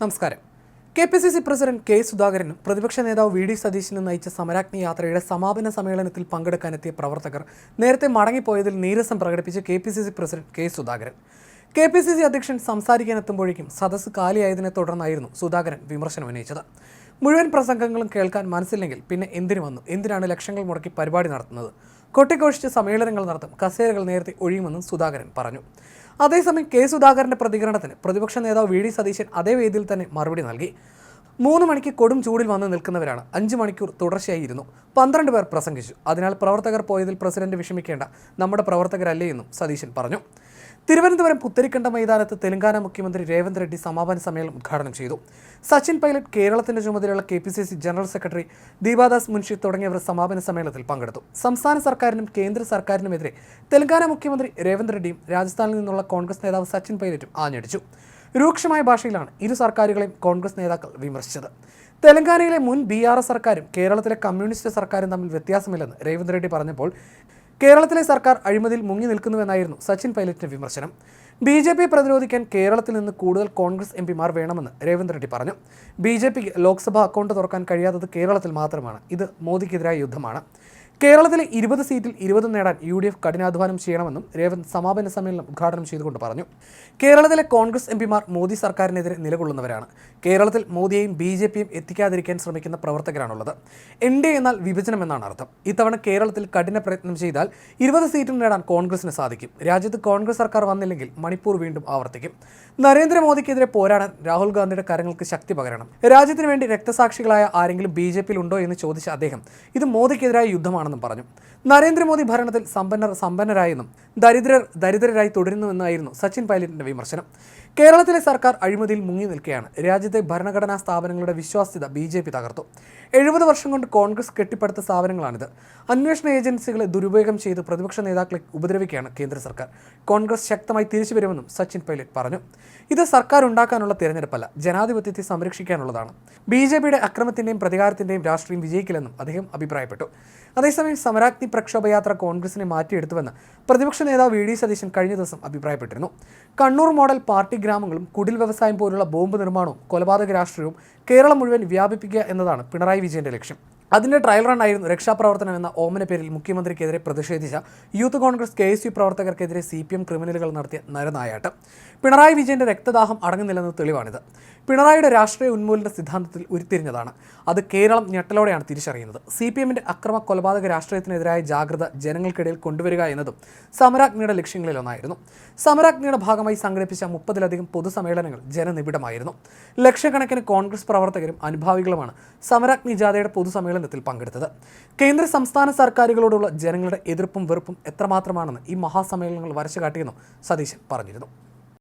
നമസ്കാരം. K P C C president K സുധാകരനും പ്രതിപക്ഷ നേതാവ് വി ഡി സതീശനും നയിച്ച സമരാഗ്നി യാത്രയുടെ സമാപന സമ്മേളനത്തിൽ പങ്കെടുക്കാനെത്തിയ പ്രവർത്തകർ നേരത്തെ മടങ്ങിപ്പോയതിൽ നീരസം പ്രകടിപ്പിച്ച് K P C C president K Sudhakaran. K P C C അധ്യക്ഷൻ സംസാരിക്കാനെത്തുമ്പോഴേക്കും സദസ്സ് കാലിയായതിനെ തുടർന്നായിരുന്നു സുധാകരൻ വിമർശനം ഉന്നയിച്ചത്. മുഴുവൻ പ്രസംഗങ്ങളും കേൾക്കാൻ മനസ്സില്ലെങ്കിൽ പിന്നെ എന്തിനു വന്നു? എന്തിനാണ് ലക്ഷങ്ങൾ മുടക്കി പരിപാടി നടത്തുന്നത്? കൊട്ടിഘോഷിച്ച് സമ്മേളനങ്ങൾ നടത്തും. കസേരകൾ നേരത്തെ ഒഴിയുമെന്നും സുധാകരൻ പറഞ്ഞു. അതേസമയം കെ സുധാകരന്റെ പ്രതികരണത്തിന് പ്രതിപക്ഷ നേതാവ് വി ഡി സതീശൻ അതേ വേദിയിൽ തന്നെ മറുപടി നൽകി. മൂന്ന് മണിക്ക് കൊടും ചൂടിൽ വന്ന് നിൽക്കുന്നവരാണ്. അഞ്ച് മണിക്കൂർ തുടർച്ചയായി ഇരുന്നു പന്ത്രണ്ട് പേർ പ്രസംഗിച്ചു. അതിനാൽ പ്രവർത്തകർ പോയതിൽ പ്രസിഡന്റ് വിഷമിക്കേണ്ട. നമ്മുടെ പ്രവർത്തകരല്ലേ എന്നും സതീശൻ പറഞ്ഞു. തിരുവനന്തപുരം പുത്തരിക്കണ്ട മൈതാനത്ത് തെലങ്കാന മുഖ്യമന്ത്രി രേവന്ത് റെഡ്ഡി സമാപന സമ്മേളനം ഉദ്ഘാടനം ചെയ്തു. സച്ചിൻ പൈലറ്റ് കേരളത്തിന്റെ ചുമതലയുള്ള K P C C general secretary Deepadas Munshi തുടങ്ങിയവർ സമാപന സമ്മേളനത്തിൽ പങ്കെടുത്തു. സംസ്ഥാന സർക്കാരിനും കേന്ദ്ര സർക്കാരിനുമെതിരെ തെലങ്കാന മുഖ്യമന്ത്രി രേവന്ത് റെഡ്ഡിയും രാജസ്ഥാനിൽ നിന്നുള്ള കോൺഗ്രസ് നേതാവ് സച്ചിൻ പൈലറ്റും ആഞ്ഞടിച്ചു. രൂക്ഷമായ ഭാഷയിലാണ് ഇരു സർക്കാരുകളെയും കോൺഗ്രസ് നേതാക്കൾ വിമർശിച്ചത്. തെലങ്കാനയിലെ മുൻ ബി ആർ എസ് സർക്കാരും കേരളത്തിലെ കമ്മ്യൂണിസ്റ്റ് സർക്കാരും തമ്മിൽ വ്യത്യാസമില്ലെന്ന് രേവന്ത് റെഡ്ഡി പറഞ്ഞപ്പോൾ കേരളത്തിലെ സർക്കാർ അഴിമതിയിൽ മുങ്ങി നിൽക്കുന്നുവെന്നായിരുന്നു സച്ചിൻ പൈലറ്റിന്റെ വിമർശനം. ബി ജെ പി പ്രതിരോധിക്കാൻ കേരളത്തിൽ നിന്ന് കൂടുതൽ കോൺഗ്രസ് എം പിമാർ വേണമെന്ന് രേവന്ത് റെഡ്ഡി പറഞ്ഞു. ബി ജെ പിക്ക് ലോക്സഭാ അക്കൗണ്ട് തുറക്കാൻ കഴിയാത്തത് കേരളത്തിൽ മാത്രമാണ്. ഇത് മോദിക്കെതിരായ യുദ്ധമാണ്. കേരളത്തിലെ ഇരുപത് സീറ്റിൽ ഇരുപതും നേടാൻ യു ഡി എഫ് കഠിനാധ്വാനം ചെയ്യണമെന്നും രേവന്ത് സമാപന സമ്മേളനം ഉദ്ഘാടനം ചെയ്തുകൊണ്ട് പറഞ്ഞു. കേരളത്തിലെ കോൺഗ്രസ് എം പിമാർ മോദി സർക്കാരിനെതിരെ നിലകൊള്ളുന്നവരാണ്. കേരളത്തിൽ മോദിയെയും ബി ജെ പിയും എത്തിക്കാതിരിക്കാൻ ശ്രമിക്കുന്ന പ്രവർത്തകരാണുള്ളത്. എൻ ഡി എന്നാൽ വിഭജനം എന്നാണ് അർത്ഥം. ഇത്തവണ കേരളത്തിൽ കഠിന പ്രയത്നം ചെയ്താൽ ഇരുപത് സീറ്റും നേടാൻ കോൺഗ്രസിന് സാധിക്കും. രാജ്യത്ത് കോൺഗ്രസ് സർക്കാർ വന്നില്ലെങ്കിൽ മണിപ്പൂർ വീണ്ടും ആവർത്തിക്കും. നരേന്ദ്രമോദിക്കെതിരെ പോരാടാൻ രാഹുൽ ഗാന്ധിയുടെ കരങ്ങൾക്ക് ശക്തി പകരണം. രാജ്യത്തിന് വേണ്ടി രക്തസാക്ഷികളായ ആരെങ്കിലും ബി ജെ പിയിൽ ഉണ്ടോ എന്ന് ചോദിച്ച അദ്ദേഹം ഇത് മോദിക്കെതിരായ യുദ്ധമാണെന്നും പറഞ്ഞു. നരേന്ദ്രമോദി ഭരണത്തിൽ സമ്പന്നർ സമ്പന്നരായെന്നും ദരിദ്രർ ദരിദ്രരായി തുടരുന്നുവെന്നായിരുന്നു സച്ചിൻ പൈലറ്റിന്റെ വിമർശനം. കേരളത്തിലെ സർക്കാർ അഴിമതിയിൽ മുങ്ങി നിൽക്കുകയാണ് രാജ്യത്തെ ഭരണഘടനാ സ്ഥാപനങ്ങളുടെ വിശ്വാസ്യത ബി ജെ പി തകർത്തു. എഴുപത് വർഷം കൊണ്ട് കോൺഗ്രസ് കെട്ടിപ്പടുത്ത സ്ഥാപനങ്ങളാണിത്. അന്വേഷണ ഏജൻസികളെ ദുരുപയോഗം ചെയ്ത് പ്രതിപക്ഷ നേതാക്കളെ ഉപദ്രവിക്കുകയാണ് കേന്ദ്ര സർക്കാർ. കോൺഗ്രസ് ശക്തമായി തിരിച്ചു വരുമെന്നും സച്ചിൻ പൈലറ്റ് പറഞ്ഞു. ഇത് സർക്കാർ ഉണ്ടാക്കാനുള്ള തിരഞ്ഞെടുപ്പല്ല ജനാധിപത്യത്തെ സംരക്ഷിക്കാനുള്ളതാണ്. ബി ജെ പിയുടെ അക്രമത്തിന്റെയും പ്രതികാരത്തിന്റെയും രാഷ്ട്രീയം വിജയിക്കില്ലെന്നും അദ്ദേഹം അഭിപ്രായപ്പെട്ടു. അതേസമയം സമരാഗ്നി പ്രക്ഷോഭയാത്ര കോൺഗ്രസിനെ മാറ്റിയെടുത്തുവെന്ന് പ്രതിപക്ഷ നേതാവ് വി ഡി സതീശൻ കഴിഞ്ഞ ദിവസം അഭിപ്രായപ്പെട്ടിരുന്നു. കണ്ണൂർ മോഡൽ പാർട്ടി ഗ്രാമങ്ങളും കുടിൽ വ്യവസായം പോലുള്ള ബോംബ് നിർമ്മാണവും കൊലപാതക രാഷ്ട്രീയവും കേരളം മുഴുവൻ വ്യാപിപ്പിക്കുക എന്നതാണ് പിണറായി വിജയന്റെ ലക്ഷ്യം. അതിന്റെ ട്രയൽ റൺ ആയിരുന്നു രക്ഷാപ്രവർത്തനം എന്ന ഓമന പേരിൽ മുഖ്യമന്ത്രിക്കെതിരെ പ്രതിഷേധിച്ച youth Congress K S U പ്രവർത്തകർക്കെതിരെ C P M ക്രിമിനലുകൾ നടത്തിയ നരനായാട്ട്. പിണറായി വിജയന്റെ രക്തദാഹം അടങ്ങുന്നില്ലെന്ന് തെളിവാണിത്. പിണറായിയുടെ രാഷ്ട്രീയ ഉന്മൂലന സിദ്ധാന്തത്തിൽ ഉരുത്തിരിഞ്ഞതാണ്. അത് കേരളം ഞെട്ടലോടെയാണ് തിരിച്ചറിയുന്നത്. സി പി എമ്മിന്റെ അക്രമ കൊലപാതക രാഷ്ട്രീയത്തിനെതിരായ ജാഗ്രത ജനങ്ങൾക്കിടയിൽ കൊണ്ടുവരിക എന്നതും സമരാജ്ഞിയുടെ ലക്ഷ്യങ്ങളിലൊന്നായിരുന്നു സമരാജ്ഞിയുടെ ഭാഗമായി സംഘടിപ്പിച്ച മുപ്പതിലധികം പൊതുസമ്മേളനങ്ങൾ ജനനിബിഡമായിരുന്നു. ലക്ഷക്കണക്കിന് കോൺഗ്രസ് പ്രവർത്തകരും അനുഭാവികളുമാണ് സമരാജ്ഞി ജാഥയുടെ പൊതുസമ്മേളനത്തിൽ പങ്കെടുത്തത്. കേന്ദ്ര സംസ്ഥാന സർക്കാരുകളോടുള്ള ജനങ്ങളുടെ എതിർപ്പും വെറുപ്പും എത്രമാത്രമാണെന്ന് ഈ മഹാസമ്മേളനങ്ങൾ വരച്ചു കാട്ടിയെന്നും സതീശൻ പറഞ്ഞിരുന്നു.